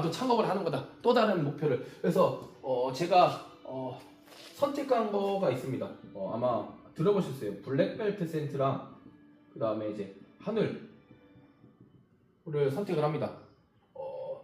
나도 창업을 하는 거다. 또 다른 목표를. 그래서 어, 제가 어, 선택한 거가 있습니다. 어, 아마 들어보셨어요. 블랙벨트 센트랑 그 다음에 이제 하늘을 선택을 합니다. 어,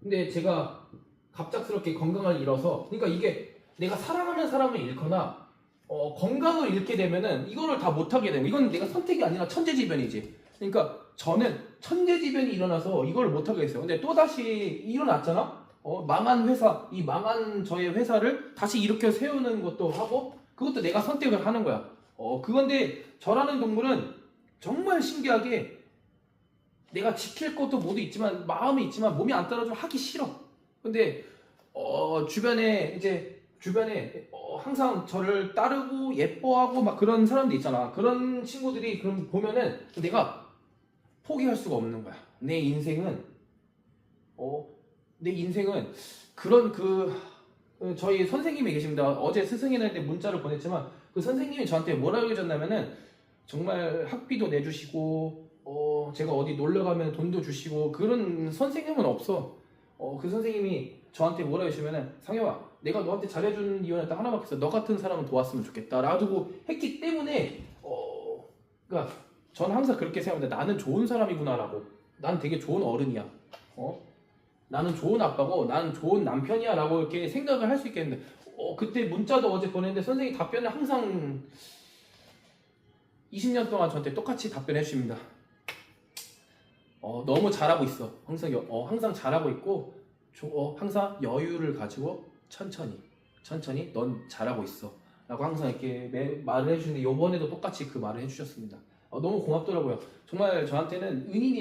근데 제가 갑작스럽게 건강을 잃어서 그러니까 이게 내가 사랑하는 사람을 잃거나 어, 건강을 잃게 되면은 이거를 다 못하게 되는 이건 내가 선택이 아니라 천재지변이지. 그러니까 저는 천재지변이 일어나서 이걸 못하게 됐어요. 근데 또 다시 일어났잖아. 어, 망한 회사, 이 망한 저의 회사를 다시 일으켜 세우는 것도 하고 그것도 내가 선택을 하는 거야. 어, 그건데 저라는 동물은 정말 신기하게 내가 지킬 것도 모두 있지만 마음이 있지만 몸이 안 따라주면 하기 싫어. 근데 어, 주변에 이제 주변에 어, 항상 저를 따르고 예뻐하고 막 그런 사람들 있잖아. 그런 친구들이 그럼 보면은 내가 포기할 수가 없는 거야. 내 인생은 어, 내 인생은 그런 그 어, 저희 선생님이 계십니다. 어제 스승이한테 문자를 보냈지만 그 선생님이 저한테 뭐라고 해줬냐면은 정말 학비도 내주시고 어, 제가 어디 놀러 가면 돈도 주시고 그런 선생님은 없어. 어, 그 선생님이 저한테 뭐라 해주시면은 상혁아 내가 너한테 잘해준 이유는 딱 하나밖에 없어 너 같은 사람은 도왔으면 좋겠다 라고 했기 때문에 어 그러니까 저는 항상 그렇게 생각합니다. 나는 좋은 사람이구나라고. 난 되게 좋은 어른이야. 어? 나는 좋은 아빠고 나는 좋은 남편이야 라고 이렇게 생각을 할 수 있겠는데. 어 그때 문자도 어제 보냈는데 선생님 답변을 항상 20년 동안 저한테 똑같이 답변해 주십니다. 어 너무 잘하고 있어. 항상 여- 어, 항상 잘하고 있고 조- 어, 항상 여유를 가지고 천천히 천천히 넌 잘하고 있어. 라고 항상 이렇게 매- 말을 해주는데 요번에도 똑같이 그 말을 해주셨습니다 어, 너무 고맙더라고요. 정말 저한테는 은인이에요